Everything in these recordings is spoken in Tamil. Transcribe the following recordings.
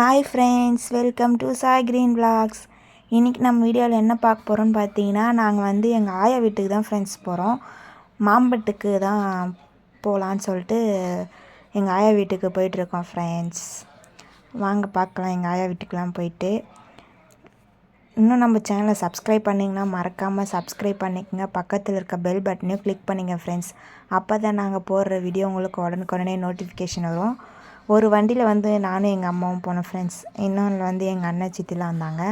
Hi friends welcome to Sai green vlogs. இன்றைக்கி நம்ம வீடியோவில் என்ன பார்க்க போகிறோம்னு பார்த்தீங்கன்னா நாங்கள் வந்து எங்கள் ஆயா வீட்டுக்கு தான் ஃப்ரெண்ட்ஸ் போகிறோம் மாம்பட்டுக்கு தான் போகலான்னு சொல்லிட்டு எங்கள் ஆயா வீட்டுக்கு போயிட்டுருக்கோம் ஃப்ரெண்ட்ஸ் வாங்க பார்க்கலாம் எங்கள் ஆயா வீட்டுக்கெலாம் போயிட்டு. இன்னும் நம்ம சேனலை சப்ஸ்கிரைப் பண்ணிங்கன்னா மறக்காமல் சப்ஸ்கிரைப் பண்ணிக்கங்க. பக்கத்தில் இருக்க பெல் பட்டனையும் கிளிக் பண்ணிங்க ஃப்ரெண்ட்ஸ் அப்போ தான் நாங்கள் போடுற வீடியோ உங்களுக்கு உடனுக்குடனே நோட்டிஃபிகேஷன் வரும். ஒரு வண்டியில் வந்து நானும் எங்கள் அம்மாவும் போனோம் ஃப்ரெண்ட்ஸ் இன்னொன்று வந்து எங்கள் அண்ணன் சித்திலாம் வந்தாங்க.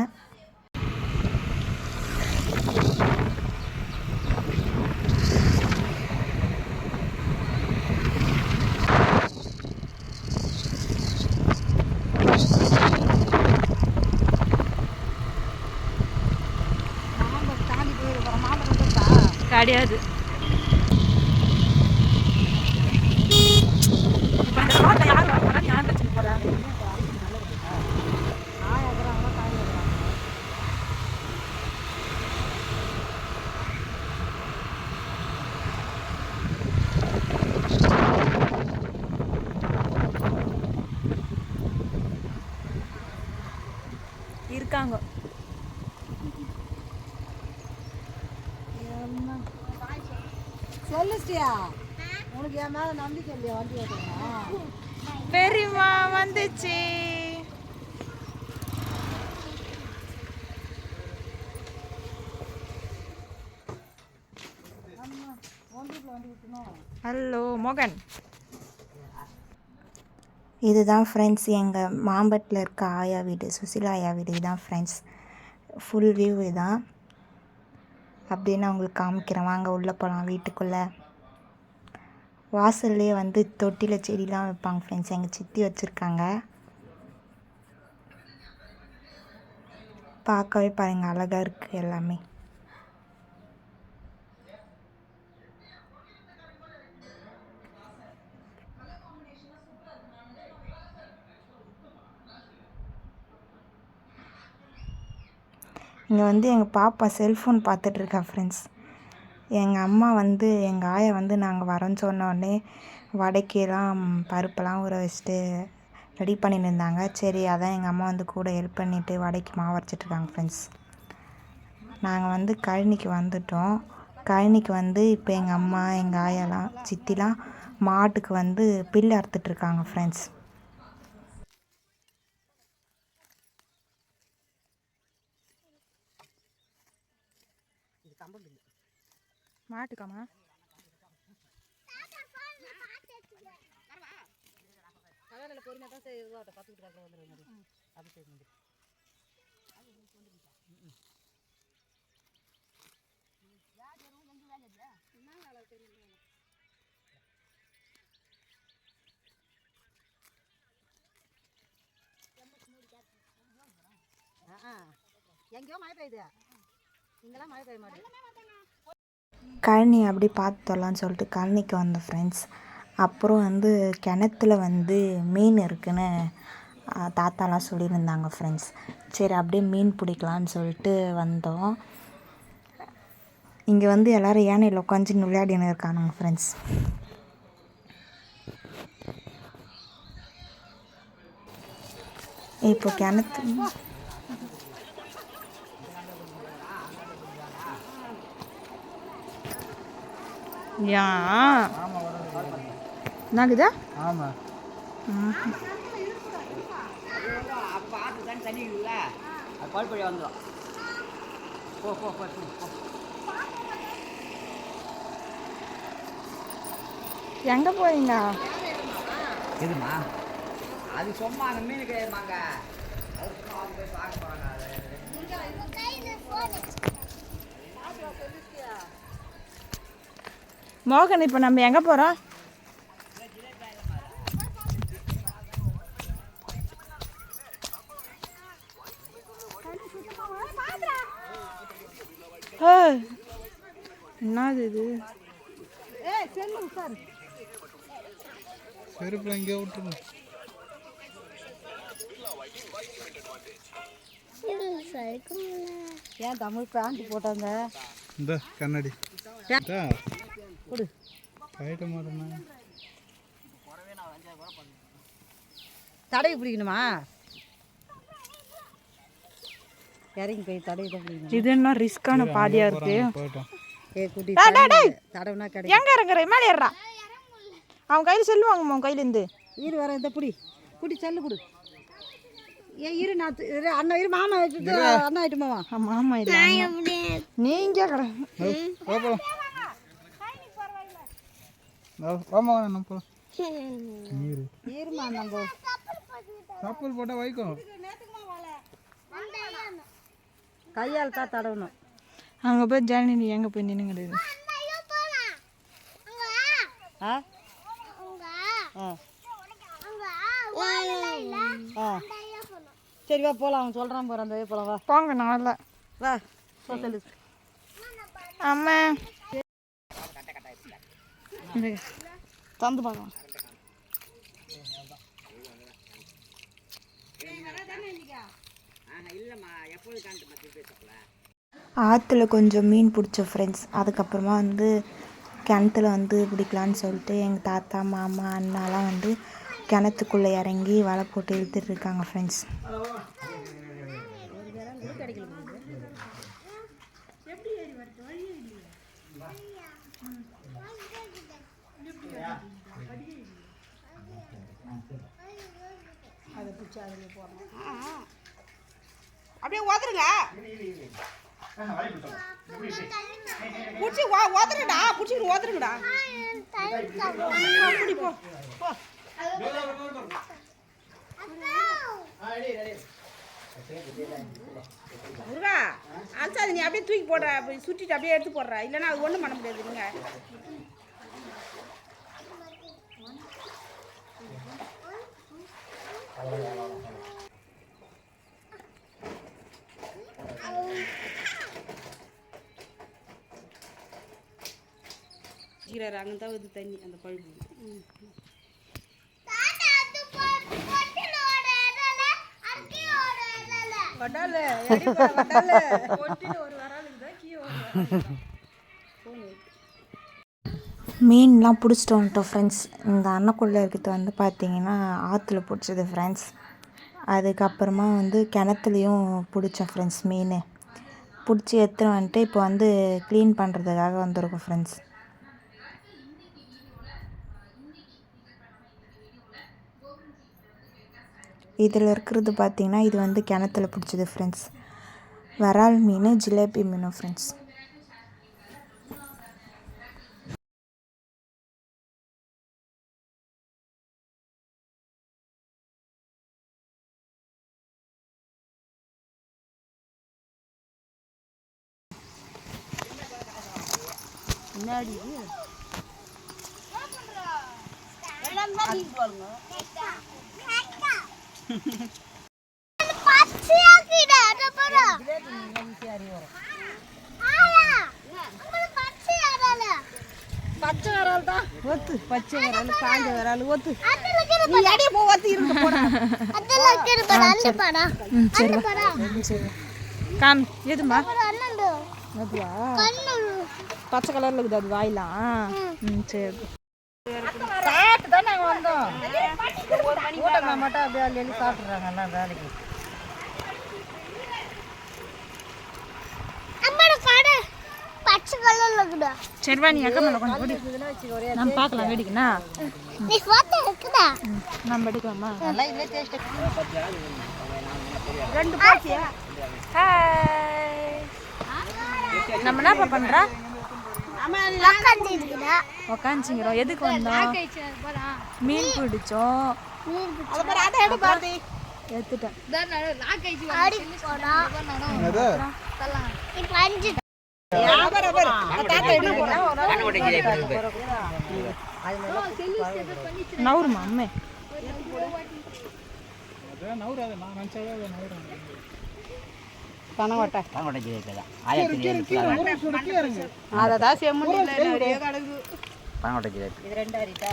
கிடையாது. சொல்லுச்சியா உனக்கு என் மேல நம்பிக்கை இல்லையா வண்டி ஓட்டுறா பெரியம்மா வந்துச்சு. ஹலோ மோகன். இதுதான் ஃப்ரெண்ட்ஸ் எங்கள் மாம்பட்டில் இருக்க ஆயா வீடு சுசிலா ஆயா வீடு இதுதான் ஃப்ரெண்ட்ஸ் ஃபுல் வியூ இதான் அப்படின்னு உங்களுக்கு காமிக்கிறேன். வாங்க உள்ளே போகலாம் வீட்டுக்குள்ளே. வாசல்லே வந்து தொட்டியில் செடிலாம் வைப்பாங்க ஃப்ரெண்ட்ஸ் எங்கள் சித்தி வச்சுருக்காங்க. பார்க்கவே பாருங்கள் அழகாக இருக்குது எல்லாமே. இங்கே வந்து எங்கள் பாப்பா செல்ஃபோன் பார்த்துட்ருக்கா ஃப்ரெண்ட்ஸ் எங்கள் அம்மா வந்து எங்கள் ஆயா வந்து நாங்கள் வரோன்னு சொன்ன உடனே வடைக்கெல்லாம் பருப்பெல்லாம் ஊற வச்சுட்டு ரெடி பண்ணின்னு இருந்தாங்க சரி அதான் எங்கள் அம்மா வந்து கூட ஹெல்ப் பண்ணிவிட்டு வடைக்கு மாவு அரைச்சிட்ருக்காங்க ஃப்ரெண்ட்ஸ் நாங்கள் வந்து கழனிக்கு வந்துட்டோம். கழனிக்கு வந்து இப்போ எங்கள் அம்மா எங்கள் ஆயாலாம் சித்திலாம் மாட்டுக்கு வந்து பில்லு அறுத்துட்ருக்காங்க ஃப்ரெண்ட்ஸ் மாட்டுக்காமா? கல்யாணம் பொறுமையாக தான் சரி இதுவாட்ட பத்துக்கிட்டு எங்கேயோ மழை பெய்யுது. இங்கெல்லாம் மழை பெய்ய மாட்டேங்குது. கழனி அப்படி பார்த்துடலான்னு சொல்லிட்டு கழனிக்கு வந்தோம் ஃப்ரெண்ட்ஸ் அப்புறம் வந்து கிணத்துல வந்து மீன் இருக்குன்னு தாத்தாலாம் சொல்லியிருந்தாங்க ஃப்ரெண்ட்ஸ் சரி அப்படியே மீன் பிடிக்கலான்னு சொல்லிட்டு வந்தோம். இங்கே வந்து எல்லோரும் யானையில் உட்காந்து விளையாடின்னு இருக்கானுங்க ஃப்ரெண்ட்ஸ் இப்போ கிணத்து யா. என்னாகுதா? ஆமாம் அது எங்கே போறீங்க? எதுமா? அது சும்மா அந்த மீன் கிடையாதுமாங்க அது சும்மா வந்து போய் பார்க்க போகிறாங்க அது மோகன் இப்போ நம்ம எங்கே போகிறோம் என்னது இது? செருப்பு எங்கேயோ விட்டுருங்க. ஏன் தமிழ் பேண்ட் போட்டாங்க? இந்த கண்ணாடி. கொடு. தடவி பிடிக்கணுமா? இறங்கி போய் தடவி தான் பிடிக்கணும். இது என்ன ரிஸ்கான பாதையா இருக்கு? ஏ குட்டி. தடவுனா கிடைக்கும் எங்க இறங்குற? மேலே ஏறா அவன் கையில் செல்லுவாங்கம்மா அவன் கையிலேருந்து இரு வர இந்த புடி. குடி செல்லு கொடு. ஏ இரு நான் இரு அண்ணா இரு மாமா வச்சுட்டு அண்ணா ஆயிட்டு மாமா. ஆமா ஆமா இல்லை நீங்க கடை வாமா நம்ம போகலாம் நீர். இருமா நம்ம. சப்பல் போட்டால் வைக்கும் கையால் தான் தடவணும் அங்கே போய் ஜனனி எங்கே போய் நின்று கிடையாது ஆ? ஆ. ஆ. சரி வா போகலாம் அவன் சொல்கிறான் போகிறான் போகலாம் வா. போங்க நாளில் வா சொல்லு. அம்மா. தந்து பார்க்கலாம் ஆற்றுல கொஞ்சம் மீன் பிடிச்சோம் ஃப்ரெண்ட்ஸ் அதுக்கப்புறமா வந்து கிணத்துல வந்து பிடிக்கலான்னு சொல்லிட்டு எங்கள் தாத்தா மாமா அண்ணாலாம் வந்து கிணத்துக்குள்ளே இறங்கி வலை போட்டு இழுத்துட்டு இருக்காங்க ஃப்ரெண்ட்ஸ் அப்படியே ஓதுருங்க பிடிச்சி ஓதுருடா பிடிச்சி ஓதுருங்கடா அப்படி போ. போ. முருகா அல்சாது நீ அப்படியே தூக்கி போடுற அப்படி சுட்டிட்டு அப்படியே எடுத்து போடுற. இல்லைன்னா அது ஒன்றும் பண்ண முடியாது நீங்க ஜீரா அங்கே தான் வருது தண்ணி அந்த பழுப்பு. வட்டால வட்டால மீன்லாம் பிடிச்சிட்டு வந்துட்டோம் ஃப்ரெண்ட்ஸ் இந்த அன்னக்குள்ளே இருக்கிறது வந்து பார்த்தீங்கன்னா ஆற்றுல பிடிச்சது ஃப்ரெண்ட்ஸ் அதுக்கப்புறமா வந்து கிணத்துலையும் பிடிச்சோம் ஃப்ரெண்ட்ஸ் மீன். பிடிச்சி எடுத்துகிட்டு வந்துட்டு இப்போ வந்து க்ளீன் பண்ணுறதுக்காக வந்திருக்கோம் ஃப்ரெண்ட்ஸ் இதில் இருக்கிறது பார்த்தீங்கன்னா இது வந்து கிணத்துல பிடிச்சது ஃப்ரெண்ட்ஸ் வரால் மீன் ஜிலேபி மீனும் ஃப்ரெண்ட்ஸ் முன்னாடி பச்சை விரல் தான். ஒத்து பச்சை விரல் காஞ்ச விரல் ஒத்து. நீ அடியே போ ஒத்து இருந்து போடா. காமி எதுமா? அதுவா? பச்சை கலர்ல இருக்குது அது வாயிலாம். ம். சரி. சாப்பிட்டு தான் நாங்கள் வந்தோம் ஊட்டக்கா மட்டும் அப்படியே அள்ளி அள்ளி சாப்பிட்றாங்க எல்லாம் வேலைக்கு. பச்சை கலர்ல இருக்குதா சரி வா நீ அக்கா மேலே கொஞ்சம் ஓடி. நம்ம பார்க்கலாம் வேடிக்கைண்ணா நீ போட்டோ இருக்குதா நம்ம எடுக்கலாமா? ரெண்டு நம்ம என்னப்பா பண்றா? உக்காந்து இருக்குதா உக்காந்துச்சிங்கிறோம். எதுக்கு வந்தோம்? மீன் பிடிச்சோம். எடுத்துட்டேன். நவுருமா அம்மே. நவுறாது நான் நினச்சாவே நவுறேன் பனவட்டை கண்ணோட்டை ஜிலேபி தான் ஆயிரத்தி அதை தான் செம்மணி கண்ணோட்டை ஜிலேபி இது ரெண்டு அரிட்டா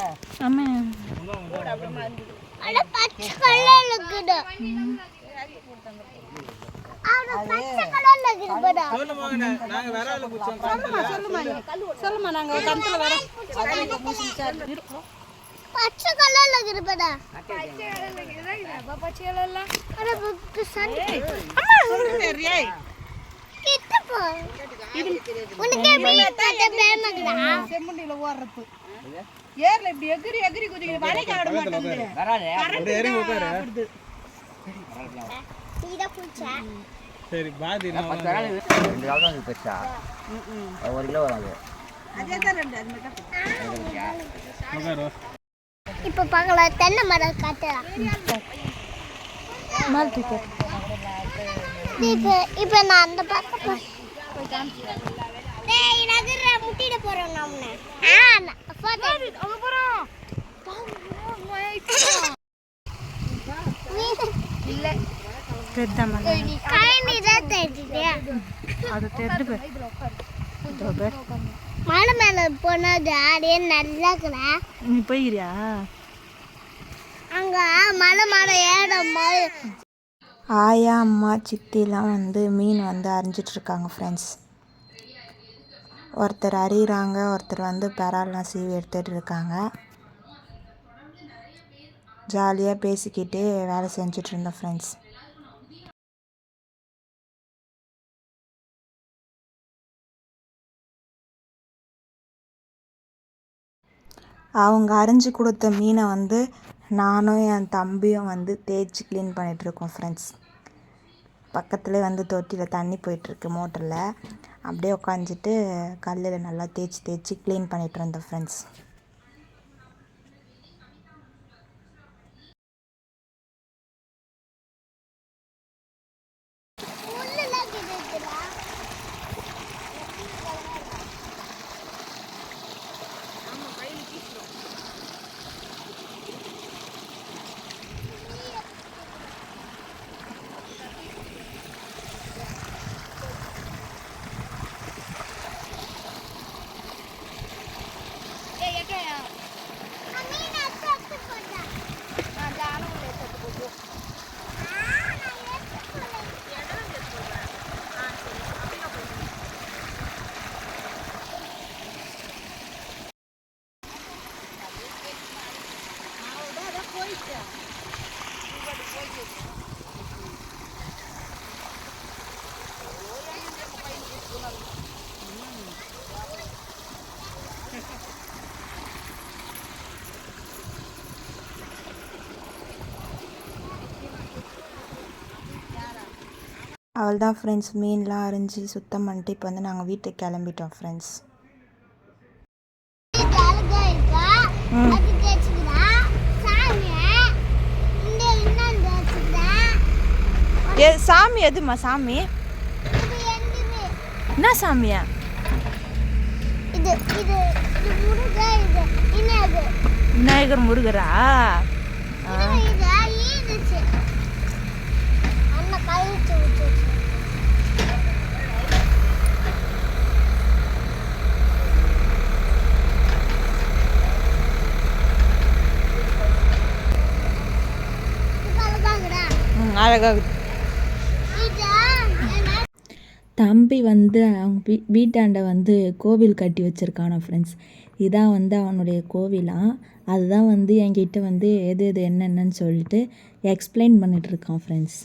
சொல்லுமா நாங்கள் கணத்தில் வரோம் பச்சை கலர்ல பேமக்குடா செம்மண்டியில் ஓடுறது. ஏர்ல இப்படி எகிரி எகிரி குதிக்கிது. வரைக்க ஆட மாட்டேங்குது. வராது. நீதான் குளிச்ச? சரி பாதி ரெண்டு தான் பெருசா. ஒரு கிலோ வரும் அது தான் ரெண்டு அது மட்டும். இப்ப பார்க்கலாம் தென்னை மரம் காட்டுறா. இப்ப இப்ப நான் அந்த பக்கம் போ- டேய் நகர முட்டிட போறோம் நாம ஆ நான் photo எடு. அங்க போறோம் இல்ல பெருதாம கழனி தான் தெரியுது அது மலை மேல போனது அப்படியே நல்லா இருக்குடா. நீ போய்கிறியா அங்க மலை மலை ஏறும் போது ஆயா அம்மா சித்திலாம் வந்து மீன் வந்து அரிஞ்சிட்ருக்காங்க ஃப்ரெண்ட்ஸ் ஒருத்தர் அரியிறாங்க ஒருத்தர் வந்து பெறால்லாம் சீவி எடுத்துகிட்டு இருக்காங்க. ஜாலியாக பேசிக்கிட்டே வேலை செஞ்சுட்டு இருந்தோம் ஃப்ரெண்ட்ஸ் அவங்க அரிஞ்சு கொடுத்த மீனை வந்து நானும் என் தம்பியும் வந்து தேய்ச்சி க்ளீன் பண்ணிகிட்ருக்கோம் ஃப்ரெண்ட்ஸ் பக்கத்துலேயே வந்து தொட்டியில் தண்ணி போயிட்டுருக்கு மோட்டரில். அப்படியே உட்காந்துட்டு கல்லில் நல்லா தேய்ச்சி தேய்ச்சி க்ளீன் பண்ணிகிட்டு இருந்தோம் ஃப்ரெண்ட்ஸ் முள்ளெல்லாம் கிடக்குடா நான் மீன் எடுத்து எடுத்து போட்டேன். ஆ, நான் எடுத்து போட்டேன். அவள் தான் ஃப்ரெண்ட்ஸ் மீன்லாம் அரிஞ்சு சுத்தம் பண்ணிட்டு இப்போ வந்து நாங்கள் வீட்டுக்கு கிளம்பிட்டோம் ஃப்ரெண்ட்ஸ் சாமி, ஏ சாமி எதுமா சாமி? என்ன சாமியா இது விநாயகர் முருகரா இது இது ஈடுச்சு அண்ணன் கழிச்சு விட்டுச்சு இது அழகாகுடா. ம் அழகாக இது தம்பி வந்து அவங்க வீ வீட்டாண்ட வந்து கோவில் கட்டி வச்சுருக்கானோ ஃப்ரெண்ட்ஸ் இதான் வந்து அவனுடைய கோவிலாம் அதுதான் வந்து என்கிட்ட வந்து எது எது என்னென்னன்னு சொல்லிட்டு எக்ஸ்பிளைன் பண்ணிட்டு இருக்கான் ஃப்ரெண்ட்ஸ்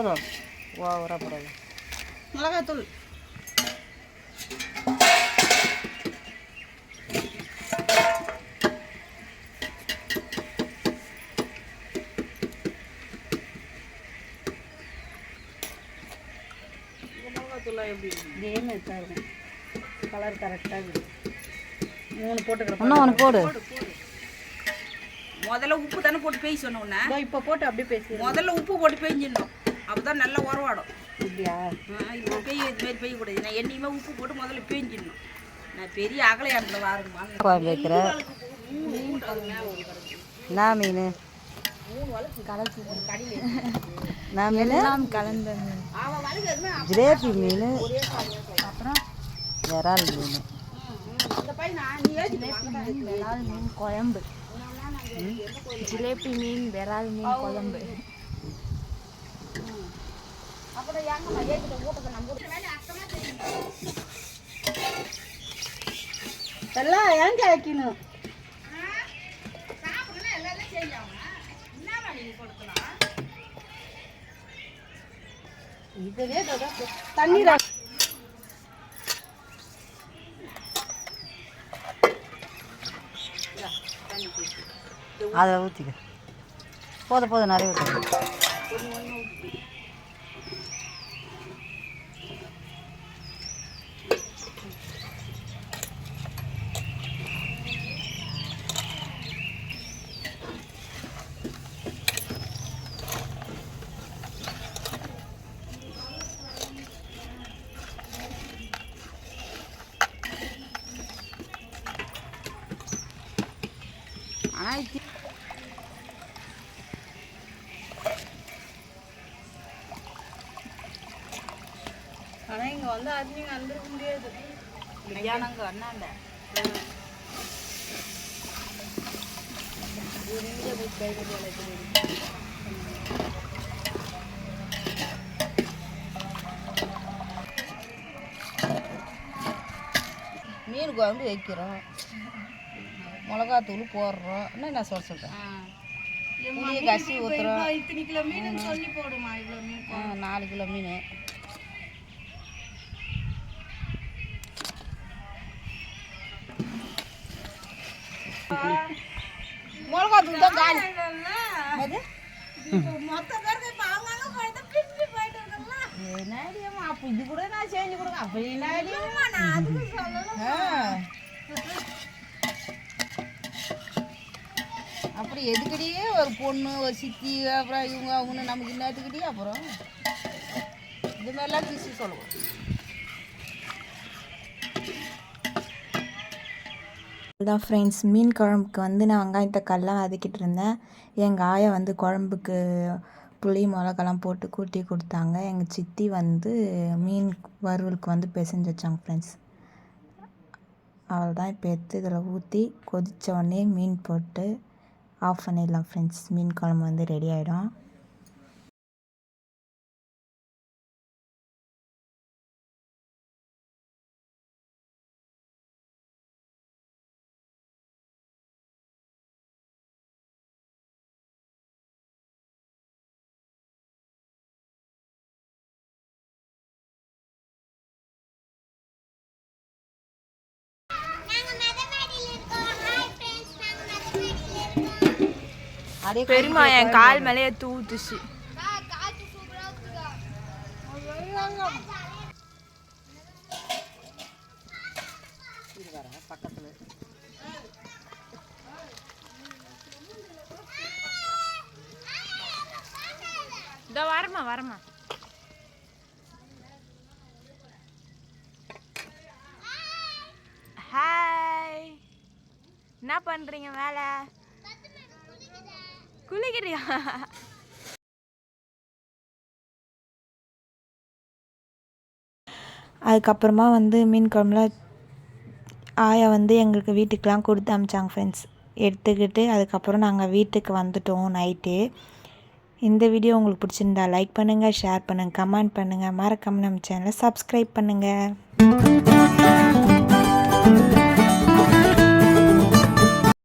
போதும். ஓவரா பரவாயில்ல மிளகாத்தூள் இதே இருக்கும் கலர் கரெக்டாக இருக்குது மூணு போட்டுக்கிறேன் இன்னும் ஒன்று போடு. முதல்ல உப்பு தானே போட்டு பேய் சொன்ன உடனே இப்போ போட்டு அப்படியே பேசி முதல்ல உப்பு போட்டு பேஞ்சிடணும் அப்பதான் நல்லா உறவாடும். இப்படியா இப்போ பெய்ய இது மாதிரி பெய்யக்கூடாது நான் என்னையுமே உப்பு போட்டு முதல்ல பேஞ்சிடணும். நான் பெரிய அகலையாண்டில் வாருமா குழம்பு வைக்கிற என்ன மீன்? நான் மீன்? கலந்த மீன். ஜிலேபி மீன். அப்புறம்? விரால் மீன். விரால் மீன் குழம்பு. ஜிலேபி மீன் விரால் மீன் குழம்பு. அப்புறம் ஏங்கம்மா ஏற்றிட்ட ஊட்டத்தை நம்ம எல்லாம் ஏங்க வைக்கணும்? இதுவே தண்ணி அதில் ஊற்றிக்க போதும் போதும் நிறைய ஊற்று ஆயிரத்தி ஆனால் இங்கே வந்து அது நீங்கள் வந்துருக்க முடியாது. கல்யாணங்க அண்ணாண்ட. மீன் குழம்பு வைக்கிறோம். மிளகாத்தூள் போடுறோம். என்ன நான் சொல்ல சொல்கிறேன் கசி ஊற்றுறோம் இத்தனை கிலோ மீன் சொல்லி போடுமா இவ்வளோ மீன் நாலு கிலோ மீன். இருக்கோம்ல என்னடியம்மா அப்போ இது கூட நான் செஞ்சு கொடுங்க அப்போ என்னடி நான் அதுக்கு சொல்லலாம் அப்புறம் எதுக்கடியே ஒரு பொண்ணு ஒரு சித்தி அப்புறம் இவங்க அவங்கன்னு நமக்கு என்னத்துக்கடியே அப்புறம் இது மாதிரிலாம் பேசி சொல்லுவோம் அதான் ஃப்ரெண்ட்ஸ் மீன் குழம்புக்கு வந்து நான் வெங்காயத்தை கல்லாம் வதக்கிட்டு இருந்தேன். எங்கள் ஆயா வந்து குழம்புக்கு புளி மிளகாலாம் போட்டு கூட்டி கொடுத்தாங்க. எங்கள் சித்தி வந்து மீன் வறுவலுக்கு வந்து பிசைஞ்சு வச்சாங்க ஃப்ரெண்ட்ஸ் அவள் தான் இப்போ எடுத்து இதில் ஊற்றி கொதித்த உடனே மீன் போட்டு ஆஃப் பண்ணிடலாம் ஃப்ரெண்ட்ஸ் மீன் குழம்பு வந்து ரெடி ஆகிடும் பெருமா என் கால் மேலேயே தூத்துச்சு. பக்கத்தில் இதோ வரமா வரமா ஹாய் என்ன பண்றீங்க வேலை? குளிக்கிறியா? அதுக்கப்புறமா வந்து மீன் குழம்புல ஆயா வந்து எங்களுக்கு வீட்டுக்கெலாம் கொடுத்து அமிச்சாங்க ஃப்ரெண்ட்ஸ் எடுத்துக்கிட்டு அதுக்கப்புறம் நாங்கள் வீட்டுக்கு வந்துட்டோம் நைட்டு இந்த வீடியோ உங்களுக்கு பிடிச்சிருந்தா லைக் பண்ணுங்கள் ஷேர் பண்ணுங்கள் கமெண்ட் பண்ணுங்கள் மறக்காமல் நம்ம சேனலை சப்ஸ்கிரைப் பண்ணுங்கள்